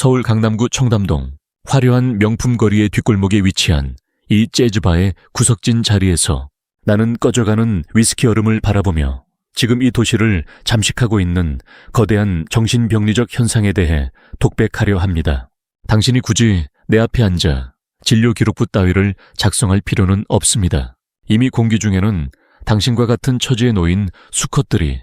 서울 강남구 청담동 화려한 명품 거리의 뒷골목에 위치한 이 재즈바의 구석진 자리에서 나는 꺼져가는 위스키 얼음을 바라보며 지금 이 도시를 잠식하고 있는 거대한 정신병리적 현상에 대해 독백하려 합니다. 당신이 굳이 내 앞에 앉아 진료 기록부 따위를 작성할 필요는 없습니다. 이미 공기 중에는 당신과 같은 처지에 놓인 수컷들이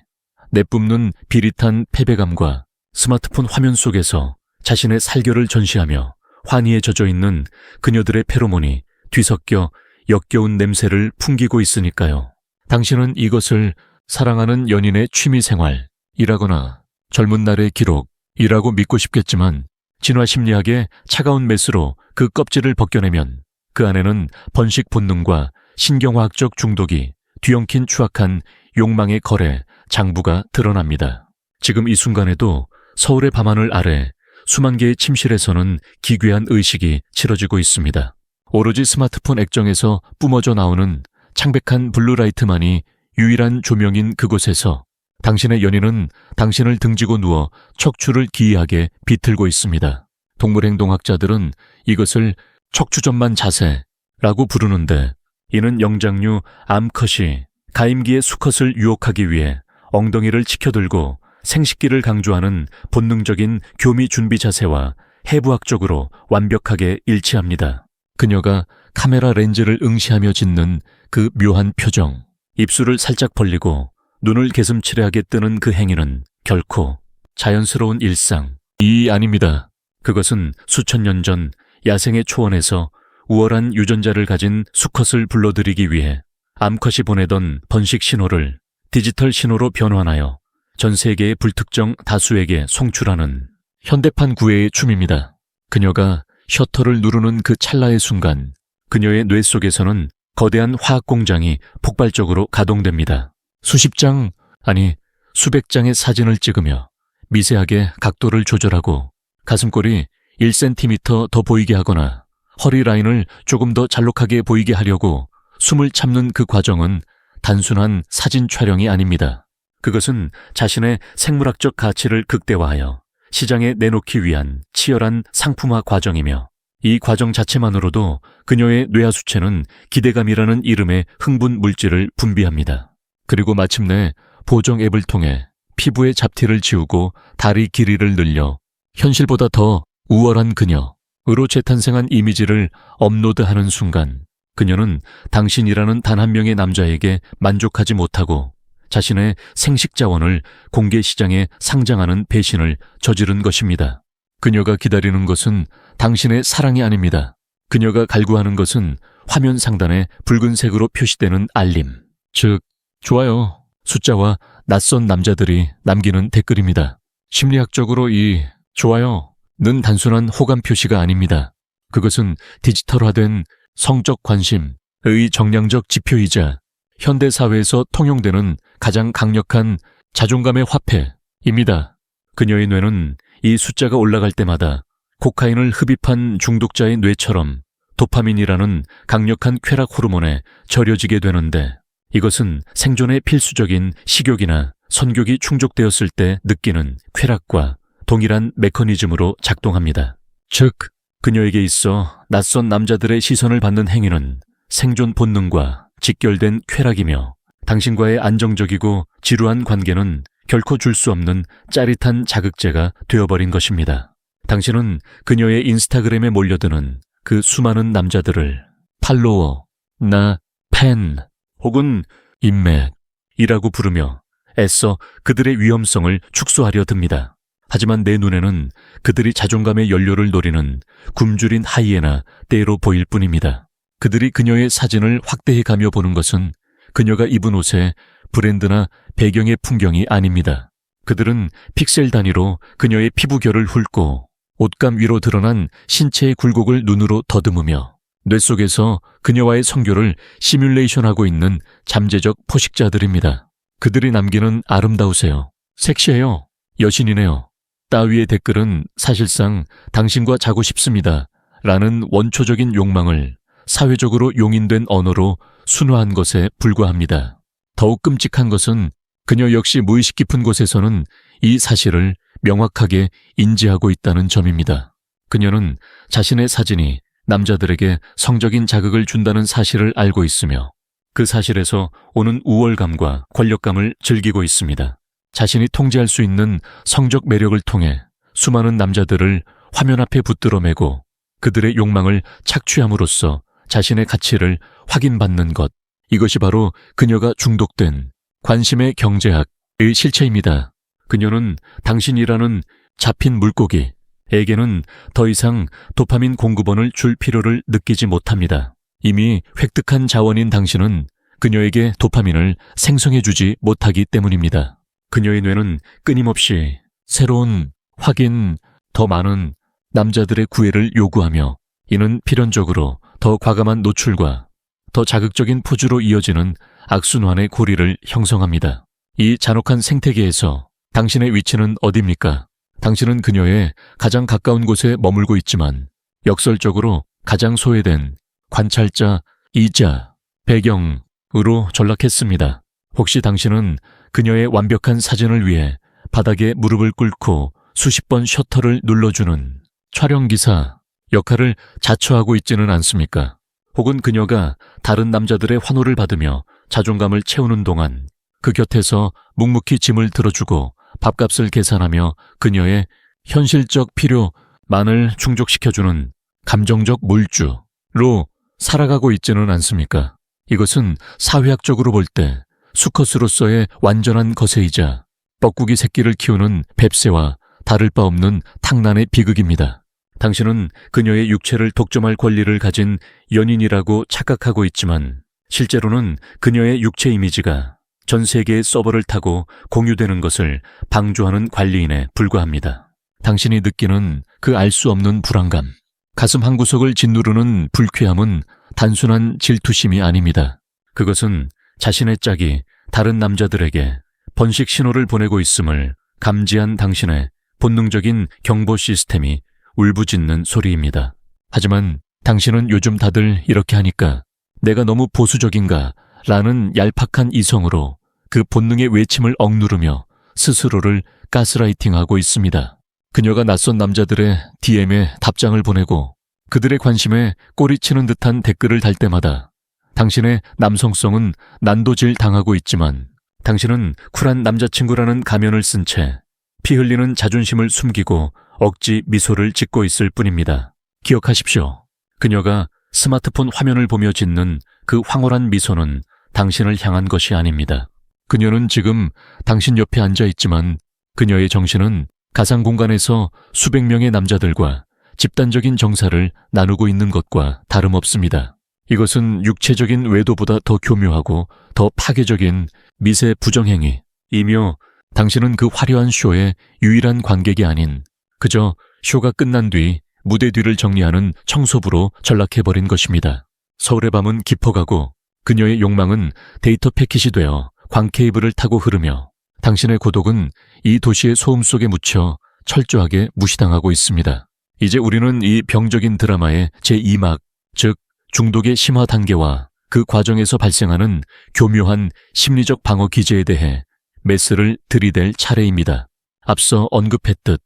내뿜는 비릿한 패배감과 스마트폰 화면 속에서 자신의 살결을 전시하며 환희에 젖어 있는 그녀들의 페로몬이 뒤섞여 역겨운 냄새를 풍기고 있으니까요. 당신은 이것을 사랑하는 연인의 취미 생활이라거나 젊은 날의 기록이라고 믿고 싶겠지만 진화 심리학의 차가운 메스로 그 껍질을 벗겨내면 그 안에는 번식 본능과 신경화학적 중독이 뒤엉킨 추악한 욕망의 거래, 장부가 드러납니다. 지금 이 순간에도 서울의 밤하늘 아래 수만 개의 침실에서는 기괴한 의식이 치러지고 있습니다. 오로지 스마트폰 액정에서 뿜어져 나오는 창백한 블루라이트만이 유일한 조명인 그곳에서 당신의 연인은 당신을 등지고 누워 척추를 기이하게 비틀고 있습니다. 동물행동학자들은 이것을 척추전만 자세라고 부르는데 이는 영장류 암컷이 가임기의 수컷을 유혹하기 위해 엉덩이를 치켜들고 생식기를 강조하는 본능적인 교미 준비 자세와 해부학적으로 완벽하게 일치합니다. 그녀가 카메라 렌즈를 응시하며 짓는 그 묘한 표정, 입술을 살짝 벌리고 눈을 개슴츠레하게 뜨는 그 행위는 결코 자연스러운 일상, 이 아닙니다. 그것은 수천 년 전 야생의 초원에서 우월한 유전자를 가진 수컷을 불러들이기 위해 암컷이 보내던 번식 신호를 디지털 신호로 변환하여 전 세계의 불특정 다수에게 송출하는 현대판 구애의 춤입니다. 그녀가 셔터를 누르는 그 찰나의 순간 그녀의 뇌 속에서는 거대한 화학 공장이 폭발적으로 가동됩니다. 수십 장, 아니 수백 장의 사진을 찍으며 미세하게 각도를 조절하고 가슴골이 1cm 더 보이게 하거나 허리 라인을 조금 더 잘록하게 보이게 하려고 숨을 참는 그 과정은 단순한 사진 촬영이 아닙니다. 그것은 자신의 생물학적 가치를 극대화하여 시장에 내놓기 위한 치열한 상품화 과정이며 이 과정 자체만으로도 그녀의 뇌하수체는 기대감이라는 이름의 흥분 물질을 분비합니다. 그리고 마침내 보정 앱을 통해 피부의 잡티를 지우고 다리 길이를 늘려 현실보다 더 우월한 그녀으로 재탄생한 이미지를 업로드하는 순간 그녀는 당신이라는 단 한 명의 남자에게 만족하지 못하고 자신의 생식 자원을 공개 시장에 상장하는 배신을 저지른 것입니다. 그녀가 기다리는 것은 당신의 사랑이 아닙니다. 그녀가 갈구하는 것은 화면 상단에 붉은색으로 표시되는 알림. 즉, 좋아요. 숫자와 낯선 남자들이 남기는 댓글입니다. 심리학적으로 이 좋아요는 단순한 호감 표시가 아닙니다. 그것은 디지털화된 성적 관심의 정량적 지표이자 현대 사회에서 통용되는 가장 강력한 자존감의 화폐입니다. 그녀의 뇌는 이 숫자가 올라갈 때마다 코카인을 흡입한 중독자의 뇌처럼 도파민이라는 강력한 쾌락 호르몬에 절여지게 되는데 이것은 생존의 필수적인 식욕이나 선격이 충족되었을 때 느끼는 쾌락과 동일한 메커니즘으로 작동합니다. 즉, 그녀에게 있어 낯선 남자들의 시선을 받는 행위는 생존 본능과 직결된 쾌락이며 당신과의 안정적이고 지루한 관계는 결코 줄 수 없는 짜릿한 자극제가 되어버린 것입니다. 당신은 그녀의 인스타그램에 몰려드는 그 수많은 남자들을 팔로워, 나, 팬, 혹은 인맥이라고 부르며 애써 그들의 위험성을 축소하려 듭니다. 하지만 내 눈에는 그들이 자존감의 연료를 노리는 굶주린 하이에나 때로 보일 뿐입니다. 그들이 그녀의 사진을 확대해 가며 보는 것은 그녀가 입은 옷에 브랜드나 배경의 풍경이 아닙니다. 그들은 픽셀 단위로 그녀의 피부결을 훑고 옷감 위로 드러난 신체의 굴곡을 눈으로 더듬으며 뇌 속에서 그녀와의 성교를 시뮬레이션하고 있는 잠재적 포식자들입니다. 그들이 남기는 아름다우세요. 섹시해요. 여신이네요. 따위의 댓글은 사실상 당신과 자고 싶습니다. 라는 원초적인 욕망을 사회적으로 용인된 언어로 순화한 것에 불과합니다. 더욱 끔찍한 것은 그녀 역시 무의식 깊은 곳에서는 이 사실을 명확하게 인지하고 있다는 점입니다. 그녀는 자신의 사진이 남자들에게 성적인 자극을 준다는 사실을 알고 있으며 그 사실에서 오는 우월감과 권력감을 즐기고 있습니다. 자신이 통제할 수 있는 성적 매력을 통해 수많은 남자들을 화면 앞에 붙들어 매고 그들의 욕망을 착취함으로써 자신의 가치를 확인받는 것. 이것이 바로 그녀가 중독된 관심의 경제학의 실체입니다. 그녀는 당신이라는 잡힌 물고기 에게는 더 이상 도파민 공급원을 줄 필요를 느끼지 못합니다. 이미 획득한 자원인 당신은 그녀에게 도파민을 생성해주지 못하기 때문입니다. 그녀의 뇌는 끊임없이 새로운 확인, 더 많은 남자들의 구애를 요구하며 이는 필연적으로 더 과감한 노출과 더 자극적인 포즈로 이어지는 악순환의 고리를 형성합니다. 이 잔혹한 생태계에서 당신의 위치는 어디입니까? 당신은 그녀의 가장 가까운 곳에 머물고 있지만 역설적으로 가장 소외된 관찰자, 이자, 배경으로 전락했습니다. 혹시 당신은 그녀의 완벽한 사진을 위해 바닥에 무릎을 꿇고 수십 번 셔터를 눌러주는 촬영기사 역할을 자처하고 있지는 않습니까? 혹은 그녀가 다른 남자들의 환호를 받으며 자존감을 채우는 동안 그 곁에서 묵묵히 짐을 들어주고 밥값을 계산하며 그녀의 현실적 필요만을 충족시켜주는 감정적 물주로 살아가고 있지는 않습니까? 이것은 사회학적으로 볼 때 수컷으로서의 완전한 거세이자 뻐꾸기 새끼를 키우는 뱁새와 다를 바 없는 탕난의 비극입니다. 당신은 그녀의 육체를 독점할 권리를 가진 연인이라고 착각하고 있지만 실제로는 그녀의 육체 이미지가 전 세계의 서버를 타고 공유되는 것을 방조하는 관리인에 불과합니다. 당신이 느끼는 그 알 수 없는 불안감, 가슴 한 구석을 짓누르는 불쾌함은 단순한 질투심이 아닙니다. 그것은 자신의 짝이 다른 남자들에게 번식 신호를 보내고 있음을 감지한 당신의 본능적인 경보 시스템이 울부짖는 소리입니다. 하지만 당신은 요즘 다들 이렇게 하니까 내가 너무 보수적인가 라는 얄팍한 이성으로 그 본능의 외침을 억누르며 스스로를 가스라이팅하고 있습니다. 그녀가 낯선 남자들의 DM에 답장을 보내고 그들의 관심에 꼬리치는 듯한 댓글을 달 때마다 당신의 남성성은 난도질 당하고 있지만 당신은 쿨한 남자친구라는 가면을 쓴 채 피 흘리는 자존심을 숨기고 억지 미소를 짓고 있을 뿐입니다. 기억하십시오. 그녀가 스마트폰 화면을 보며 짓는 그 황홀한 미소는 당신을 향한 것이 아닙니다. 그녀는 지금 당신 옆에 앉아 있지만 그녀의 정신은 가상 공간에서 수백 명의 남자들과 집단적인 정사를 나누고 있는 것과 다름없습니다. 이것은 육체적인 외도보다 더 교묘하고 더 파괴적인 미세 부정행위 이며 당신은 그 화려한 쇼의 유일한 관객이 아닌 그저 쇼가 끝난 뒤 무대 뒤를 정리하는 청소부로 전락해버린 것입니다. 서울의 밤은 깊어가고 그녀의 욕망은 데이터 패킷이 되어 광케이블을 타고 흐르며 당신의 고독은 이 도시의 소음 속에 묻혀 철저하게 무시당하고 있습니다. 이제 우리는 이 병적인 드라마의 제2막, 즉 중독의 심화 단계와 그 과정에서 발생하는 교묘한 심리적 방어 기제에 대해 메스를 들이댈 차례입니다. 앞서 언급했듯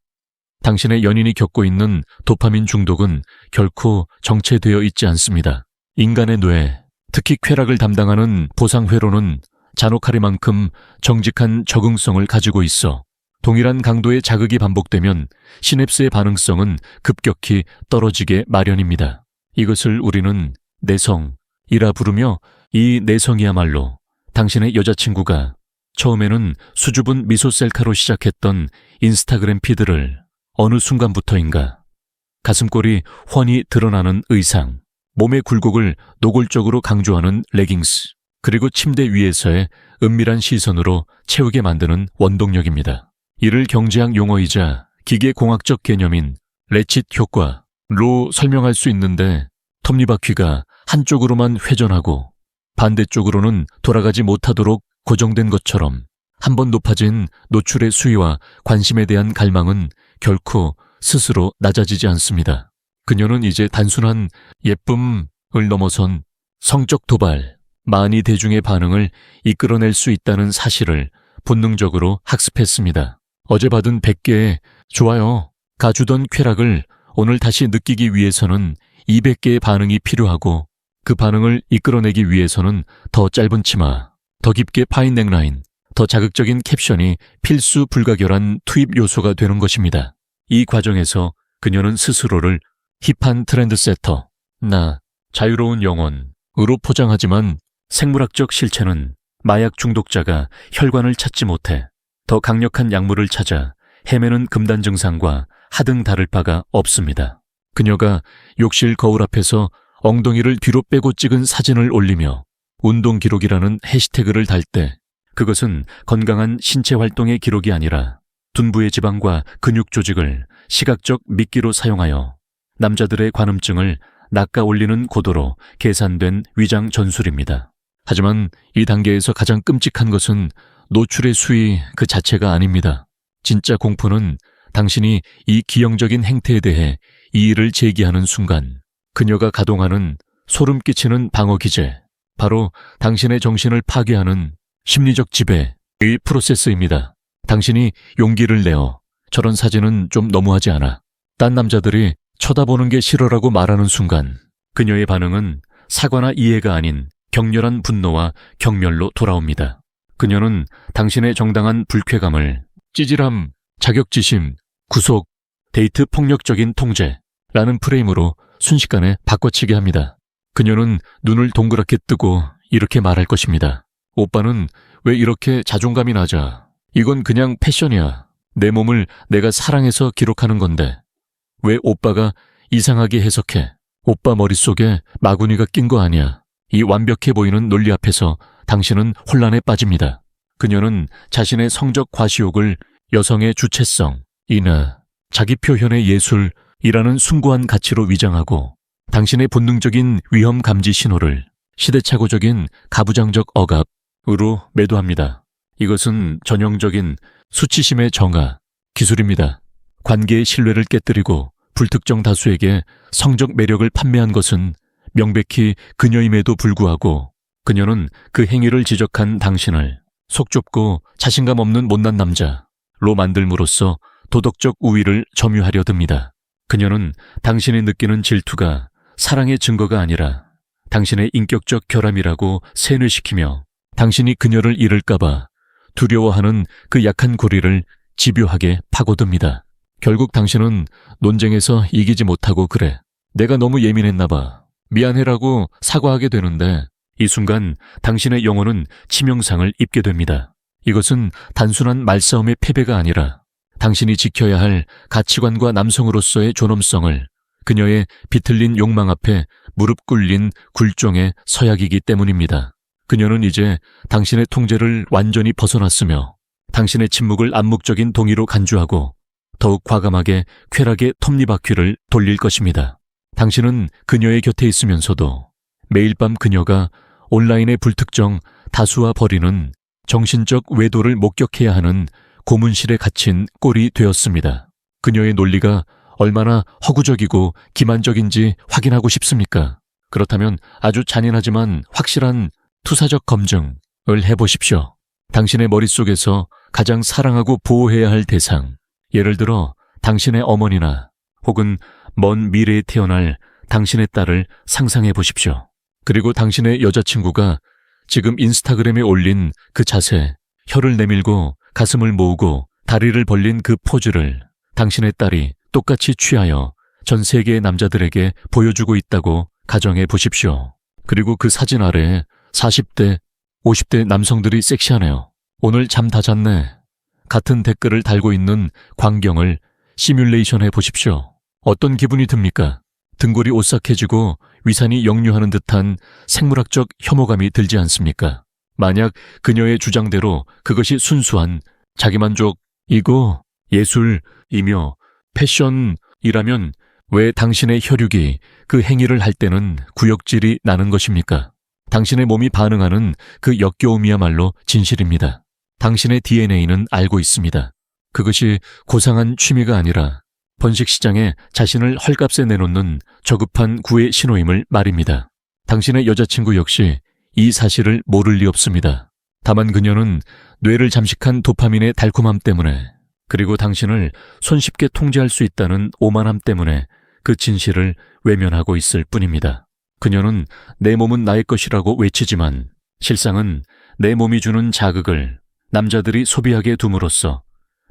당신의 연인이 겪고 있는 도파민 중독은 결코 정체되어 있지 않습니다. 인간의 뇌, 특히 쾌락을 담당하는 보상회로는 잔혹하리만큼 정직한 적응성을 가지고 있어 동일한 강도의 자극이 반복되면 시냅스의 반응성은 급격히 떨어지게 마련입니다. 이것을 우리는 내성이라 부르며 이 내성이야말로 당신의 여자친구가 처음에는 수줍은 미소 셀카로 시작했던 인스타그램 피드를 어느 순간부터인가 가슴골이 훤히 드러나는 의상, 몸의 굴곡을 노골적으로 강조하는 레깅스, 그리고 침대 위에서의 은밀한 시선으로 채우게 만드는 원동력입니다. 이를 경제학 용어이자 기계공학적 개념인 레칫 효과 로 설명할 수 있는데 톱니바퀴가 한쪽으로만 회전하고 반대쪽으로는 돌아가지 못하도록 고정된 것처럼 한 번 높아진 노출의 수위와 관심에 대한 갈망은 결코 스스로 낮아지지 않습니다. 그녀는 이제 단순한 예쁨을 넘어선 성적 도발, 많이 대중의 반응을 이끌어낼 수 있다는 사실을 본능적으로 학습했습니다. 어제 받은 100개의 좋아요, 가주던 쾌락을 오늘 다시 느끼기 위해서는 200개의 반응이 필요하고 그 반응을 이끌어내기 위해서는 더 짧은 치마, 더 깊게 파인 넥라인, 더 자극적인 캡션이 필수 불가결한 투입 요소가 되는 것입니다. 이 과정에서 그녀는 스스로를 힙한 트렌드세터, 나, 자유로운 영혼으로 포장하지만 생물학적 실체는 마약 중독자가 혈관을 찾지 못해 더 강력한 약물을 찾아 헤매는 금단 증상과 하등 다를 바가 없습니다. 그녀가 욕실 거울 앞에서 엉덩이를 뒤로 빼고 찍은 사진을 올리며 운동 기록이라는 해시태그를 달 때 그것은 건강한 신체 활동의 기록이 아니라 둔부의 지방과 근육 조직을 시각적 미끼로 사용하여 남자들의 관음증을 낚아 올리는 고도로 계산된 위장 전술입니다. 하지만 이 단계에서 가장 끔찍한 것은 노출의 수위 그 자체가 아닙니다. 진짜 공포는 당신이 이 기형적인 행태에 대해 이의를 제기하는 순간 그녀가 가동하는 소름 끼치는 방어 기제, 바로 당신의 정신을 파괴하는 심리적 지배의 프로세스입니다. 당신이 용기를 내어 저런 사진은 좀 너무하지 않아. 딴 남자들이 쳐다보는 게 싫어라고 말하는 순간 그녀의 반응은 사과나 이해가 아닌 격렬한 분노와 경멸로 돌아옵니다. 그녀는 당신의 정당한 불쾌감을 찌질함, 자격지심, 구속, 데이트 폭력적인 통제라는 프레임으로 순식간에 바꿔치게 합니다. 그녀는 눈을 동그랗게 뜨고 이렇게 말할 것입니다. 오빠는 왜 이렇게 자존감이 낮아? 이건 그냥 패션이야. 내 몸을 내가 사랑해서 기록하는 건데. 왜 오빠가 이상하게 해석해? 오빠 머릿속에 마구니가 낀 거 아니야. 이 완벽해 보이는 논리 앞에서 당신은 혼란에 빠집니다. 그녀는 자신의 성적 과시욕을 여성의 주체성, 이나 자기 표현의 예술이라는 숭고한 가치로 위장하고 당신의 본능적인 위험 감지 신호를 시대착오적인 가부장적 억압 으로 매도합니다. 이것은 전형적인 수치심의 정화, 기술입니다. 관계의 신뢰를 깨뜨리고 불특정 다수에게 성적 매력을 판매한 것은 명백히 그녀임에도 불구하고 그녀는 그 행위를 지적한 당신을 속 좁고 자신감 없는 못난 남자로 만들므로써 도덕적 우위를 점유하려 듭니다. 그녀는 당신이 느끼는 질투가 사랑의 증거가 아니라 당신의 인격적 결함이라고 세뇌시키며 당신이 그녀를 잃을까봐 두려워하는 그 약한 고리를 집요하게 파고듭니다. 결국 당신은 논쟁에서 이기지 못하고 그래. 내가 너무 예민했나봐. 미안해라고 사과하게 되는데 이 순간 당신의 영혼은 치명상을 입게 됩니다. 이것은 단순한 말싸움의 패배가 아니라 당신이 지켜야 할 가치관과 남성으로서의 존엄성을 그녀의 비틀린 욕망 앞에 무릎 꿇린 굴종의 서약이기 때문입니다. 그녀는 이제 당신의 통제를 완전히 벗어났으며 당신의 침묵을 암묵적인 동의로 간주하고 더욱 과감하게 쾌락의 톱니바퀴를 돌릴 것입니다. 당신은 그녀의 곁에 있으면서도 매일 밤 그녀가 온라인의 불특정 다수와 벌이는 정신적 외도를 목격해야 하는 고문실에 갇힌 꼴이 되었습니다. 그녀의 논리가 얼마나 허구적이고 기만적인지 확인하고 싶습니까? 그렇다면 아주 잔인하지만 확실한 투사적 검증을 해보십시오. 당신의 머릿속에서 가장 사랑하고 보호해야 할 대상, 예를 들어 당신의 어머니나 혹은 먼 미래에 태어날 당신의 딸을 상상해 보십시오. 그리고 당신의 여자친구가 지금 인스타그램에 올린 그 자세, 혀를 내밀고 가슴을 모으고 다리를 벌린 그 포즈를 당신의 딸이 똑같이 취하여 전 세계의 남자들에게 보여주고 있다고 가정해 보십시오. 그리고 그 사진 아래에 40대, 50대 남성들이 섹시하네요. 오늘 잠 다 잤네. 같은 댓글을 달고 있는 광경을 시뮬레이션 해 보십시오. 어떤 기분이 듭니까? 등골이 오싹해지고 위산이 역류하는 듯한 생물학적 혐오감이 들지 않습니까? 만약 그녀의 주장대로 그것이 순수한 자기만족이고 예술이며 패션이라면 왜 당신의 혈육이 그 행위를 할 때는 구역질이 나는 것입니까? 당신의 몸이 반응하는 그 역겨움이야말로 진실입니다. 당신의 DNA는 알고 있습니다. 그것이 고상한 취미가 아니라 번식 시장에 자신을 헐값에 내놓는 저급한 구의 신호임을 말입니다. 당신의 여자친구 역시 이 사실을 모를 리 없습니다. 다만 그녀는 뇌를 잠식한 도파민의 달콤함 때문에 그리고 당신을 손쉽게 통제할 수 있다는 오만함 때문에 그 진실을 외면하고 있을 뿐입니다. 그녀는 내 몸은 나의 것이라고 외치지만 실상은 내 몸이 주는 자극을 남자들이 소비하게 둠으로써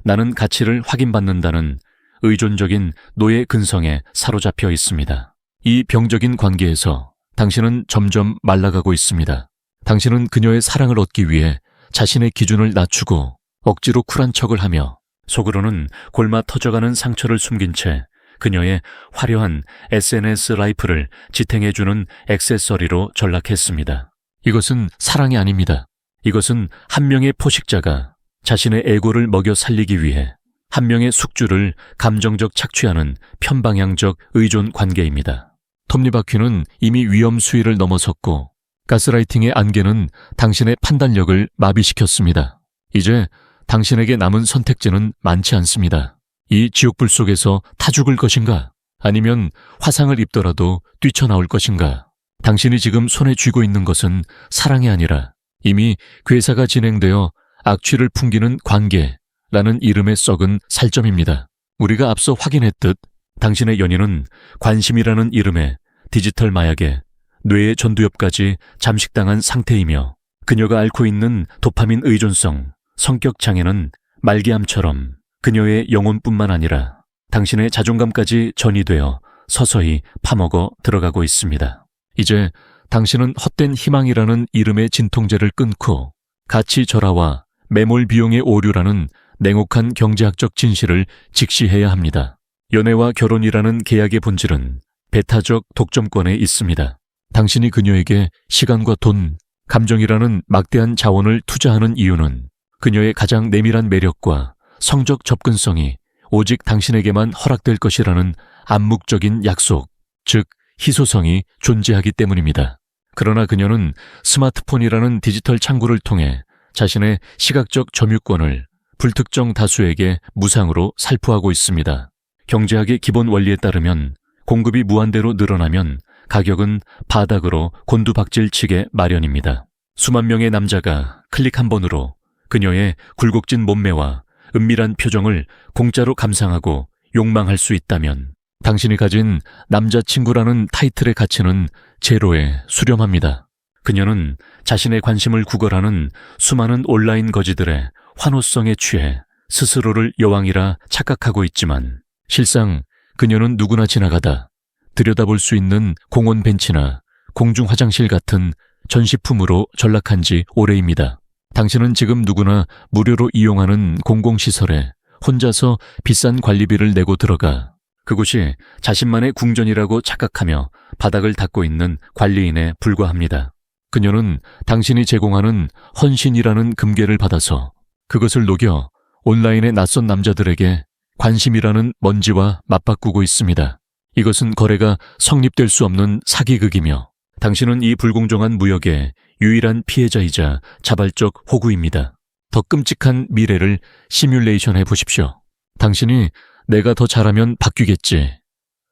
나는 가치를 확인받는다는 의존적인 노예 근성에 사로잡혀 있습니다. 이 병적인 관계에서 당신은 점점 말라가고 있습니다. 당신은 그녀의 사랑을 얻기 위해 자신의 기준을 낮추고 억지로 쿨한 척을 하며 속으로는 골마 터져가는 상처를 숨긴 채 그녀의 화려한 SNS 라이프를 지탱해주는 액세서리로 전락했습니다. 이것은 사랑이 아닙니다. 이것은 한 명의 포식자가 자신의 에고를 먹여 살리기 위해 한 명의 숙주를 감정적 착취하는 편방향적 의존 관계입니다. 톱니바퀴는 이미 위험 수위를 넘어섰고 가스라이팅의 안개는 당신의 판단력을 마비시켰습니다. 이제 당신에게 남은 선택지는 많지 않습니다. 이 지옥불 속에서 타 죽을 것인가? 아니면 화상을 입더라도 뛰쳐나올 것인가? 당신이 지금 손에 쥐고 있는 것은 사랑이 아니라 이미 괴사가 진행되어 악취를 풍기는 관계라는 이름의 썩은 살점입니다. 우리가 앞서 확인했듯 당신의 연인은 관심이라는 이름의 디지털 마약에 뇌의 전두엽까지 잠식당한 상태이며 그녀가 앓고 있는 도파민 의존성, 성격 장애는 말기암처럼 그녀의 영혼뿐만 아니라 당신의 자존감까지 전이 되어 서서히 파먹어 들어가고 있습니다. 이제 당신은 헛된 희망이라는 이름의 진통제를 끊고 가치 절하와 매몰 비용의 오류라는 냉혹한 경제학적 진실을 직시해야 합니다. 연애와 결혼이라는 계약의 본질은 배타적 독점권에 있습니다. 당신이 그녀에게 시간과 돈, 감정이라는 막대한 자원을 투자하는 이유는 그녀의 가장 내밀한 매력과 성적 접근성이 오직 당신에게만 허락될 것이라는 암묵적인 약속, 즉 희소성이 존재하기 때문입니다. 그러나 그녀는 스마트폰이라는 디지털 창구를 통해 자신의 시각적 점유권을 불특정 다수에게 무상으로 살포하고 있습니다. 경제학의 기본 원리에 따르면 공급이 무한대로 늘어나면 가격은 바닥으로 곤두박질치게 마련입니다. 수만 명의 남자가 클릭 한 번으로 그녀의 굴곡진 몸매와 은밀한 표정을 공짜로 감상하고 욕망할 수 있다면 당신이 가진 남자친구라는 타이틀의 가치는 제로에 수렴합니다. 그녀는 자신의 관심을 구걸하는 수많은 온라인 거지들의 환호성에 취해 스스로를 여왕이라 착각하고 있지만 실상 그녀는 누구나 지나가다 들여다볼 수 있는 공원 벤치나 공중 화장실 같은 전시품으로 전락한 지 오래입니다. 당신은 지금 누구나 무료로 이용하는 공공시설에 혼자서 비싼 관리비를 내고 들어가 그곳이 자신만의 궁전이라고 착각하며 바닥을 닦고 있는 관리인에 불과합니다. 그녀는 당신이 제공하는 헌신이라는 금괴를 받아서 그것을 녹여 온라인의 낯선 남자들에게 관심이라는 먼지와 맞바꾸고 있습니다. 이것은 거래가 성립될 수 없는 사기극이며 당신은 이 불공정한 무역의 유일한 피해자이자 자발적 호구입니다. 더 끔찍한 미래를 시뮬레이션 해 보십시오. 당신이 내가 더 잘하면 바뀌겠지.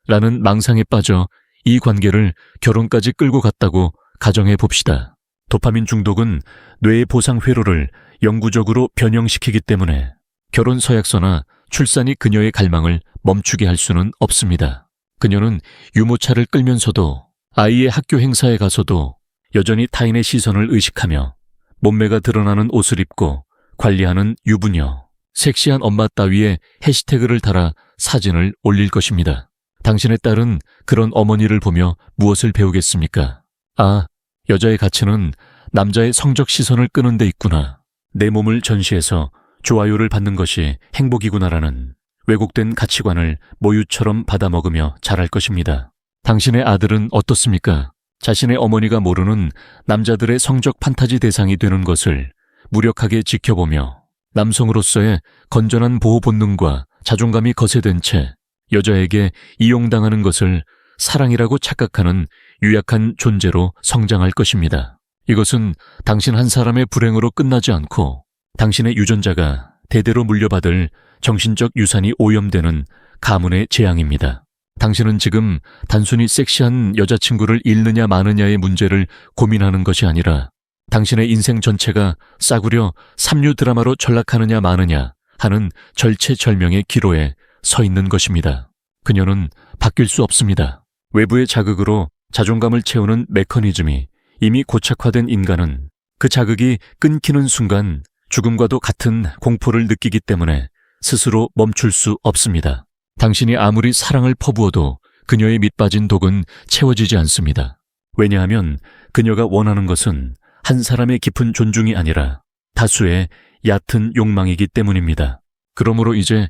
라는 망상에 빠져 이 관계를 결혼까지 끌고 갔다고 가정해 봅시다. 도파민 중독은 뇌의 보상 회로를 영구적으로 변형시키기 때문에 결혼 서약서나 출산이 그녀의 갈망을 멈추게 할 수는 없습니다. 그녀는 유모차를 끌면서도 아이의 학교 행사에 가서도 여전히 타인의 시선을 의식하며 몸매가 드러나는 옷을 입고 관리하는 유부녀, 섹시한 엄마 따위에 해시태그를 달아 사진을 올릴 것입니다. 당신의 딸은 그런 어머니를 보며 무엇을 배우겠습니까? 아, 여자의 가치는 남자의 성적 시선을 끄는 데 있구나. 내 몸을 전시해서 좋아요를 받는 것이 행복이구나라는 왜곡된 가치관을 모유처럼 받아먹으며 자랄 것입니다. 당신의 아들은 어떻습니까? 자신의 어머니가 모르는 남자들의 성적 판타지 대상이 되는 것을 무력하게 지켜보며 남성으로서의 건전한 보호 본능과 자존감이 거세된 채 여자에게 이용당하는 것을 사랑이라고 착각하는 유약한 존재로 성장할 것입니다. 이것은 당신 한 사람의 불행으로 끝나지 않고 당신의 유전자가 대대로 물려받을 정신적 유산이 오염되는 가문의 재앙입니다. 당신은 지금 단순히 섹시한 여자친구를 잃느냐 마느냐의 문제를 고민하는 것이 아니라 당신의 인생 전체가 싸구려 삼류 드라마로 전락하느냐 마느냐 하는 절체절명의 기로에 서 있는 것입니다. 그녀는 바뀔 수 없습니다. 외부의 자극으로 자존감을 채우는 메커니즘이 이미 고착화된 인간은 그 자극이 끊기는 순간 죽음과도 같은 공포를 느끼기 때문에 스스로 멈출 수 없습니다. 당신이 아무리 사랑을 퍼부어도 그녀의 밑빠진 독은 채워지지 않습니다. 왜냐하면 그녀가 원하는 것은 한 사람의 깊은 존중이 아니라 다수의 얕은 욕망이기 때문입니다. 그러므로 이제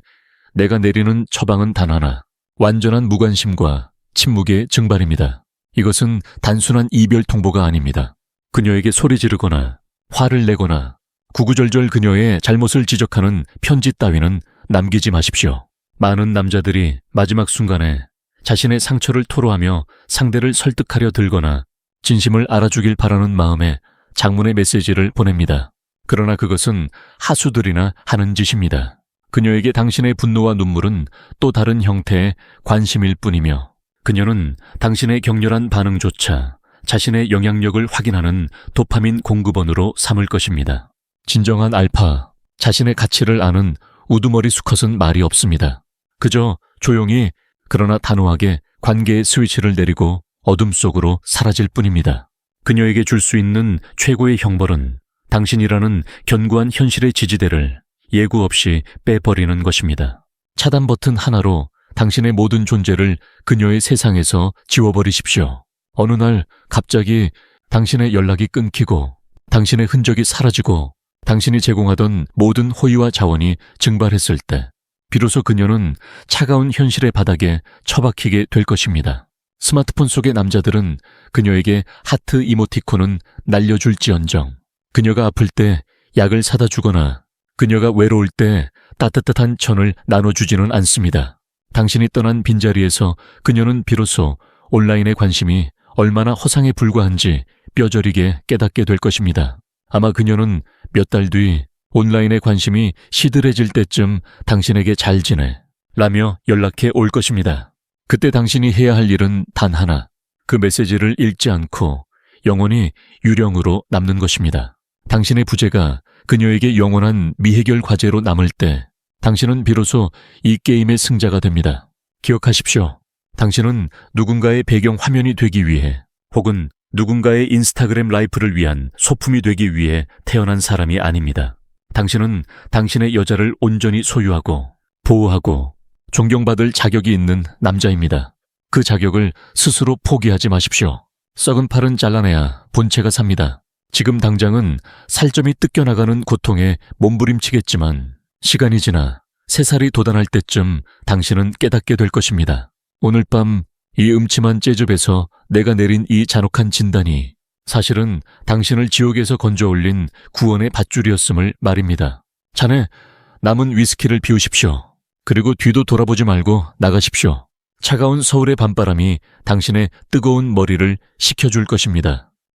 내가 내리는 처방은 단 하나. 완전한 무관심과 침묵의 증발입니다. 이것은 단순한 이별 통보가 아닙니다. 그녀에게 소리 지르거나 화를 내거나 구구절절 그녀의 잘못을 지적하는 편지 따위는 남기지 마십시오. 많은 남자들이 마지막 순간에 자신의 상처를 토로하며 상대를 설득하려 들거나 진심을 알아주길 바라는 마음에 장문의 메시지를 보냅니다. 그러나 그것은 하수들이나 하는 짓입니다. 그녀에게 당신의 분노와 눈물은 또 다른 형태의 관심일 뿐이며 그녀는 당신의 격렬한 반응조차 자신의 영향력을 확인하는 도파민 공급원으로 삼을 것입니다. 진정한 알파, 자신의 가치를 아는 우두머리 수컷은 말이 없습니다. 그저 조용히 그러나 단호하게 관계의 스위치를 내리고 어둠 속으로 사라질 뿐입니다. 그녀에게 줄 수 있는 최고의 형벌은 당신이라는 견고한 현실의 지지대를 예고 없이 빼버리는 것입니다. 차단 버튼 하나로 당신의 모든 존재를 그녀의 세상에서 지워버리십시오. 어느 날 갑자기 당신의 연락이 끊기고 당신의 흔적이 사라지고 당신이 제공하던 모든 호의와 자원이 증발했을 때 비로소 그녀는 차가운 현실의 바닥에 처박히게 될 것입니다. 스마트폰 속의 남자들은 그녀에게 하트 이모티콘은 날려줄지언정 그녀가 아플 때 약을 사다 주거나 그녀가 외로울 때 따뜻한 천을 나눠주지는 않습니다. 당신이 떠난 빈자리에서 그녀는 비로소 온라인의 관심이 얼마나 허상에 불과한지 뼈저리게 깨닫게 될 것입니다. 아마 그녀는 몇 달 뒤 온라인의 관심이 시들해질 때쯤 당신에게 잘 지내 라며 연락해 올 것입니다. 그때 당신이 해야 할 일은 단 하나. 그 메시지를 읽지 않고 영원히 유령으로 남는 것입니다. 당신의 부재가 그녀에게 영원한 미해결 과제로 남을 때 당신은 비로소 이 게임의 승자가 됩니다. 기억하십시오. 당신은 누군가의 배경 화면이 되기 위해 혹은 누군가의 인스타그램 라이프를 위한 소품이 되기 위해 태어난 사람이 아닙니다. 당신은 당신의 여자를 온전히 소유하고 보호하고 존경받을 자격이 있는 남자입니다. 그 자격을 스스로 포기하지 마십시오. 썩은 팔은 잘라내야 본체가 삽니다. 지금 당장은 살점이 뜯겨나가는 고통에 몸부림치겠지만 시간이 지나 세 살이 도단할 때쯤 당신은 깨닫게 될 것입니다. 오늘 밤 이 음침한 재즈에서 내가 내린 이 잔혹한 진단이 사실은 당신을 지옥에서 건져 올린 구원의 밧줄이었음을 말입니다. 자네, 남은 위스키를 비우십시오. 그리고 뒤도 돌아보지 말고 나가십시오. 차가운 서울의 밤바람이 당신의 뜨거운 머리를 식혀줄 것입니다.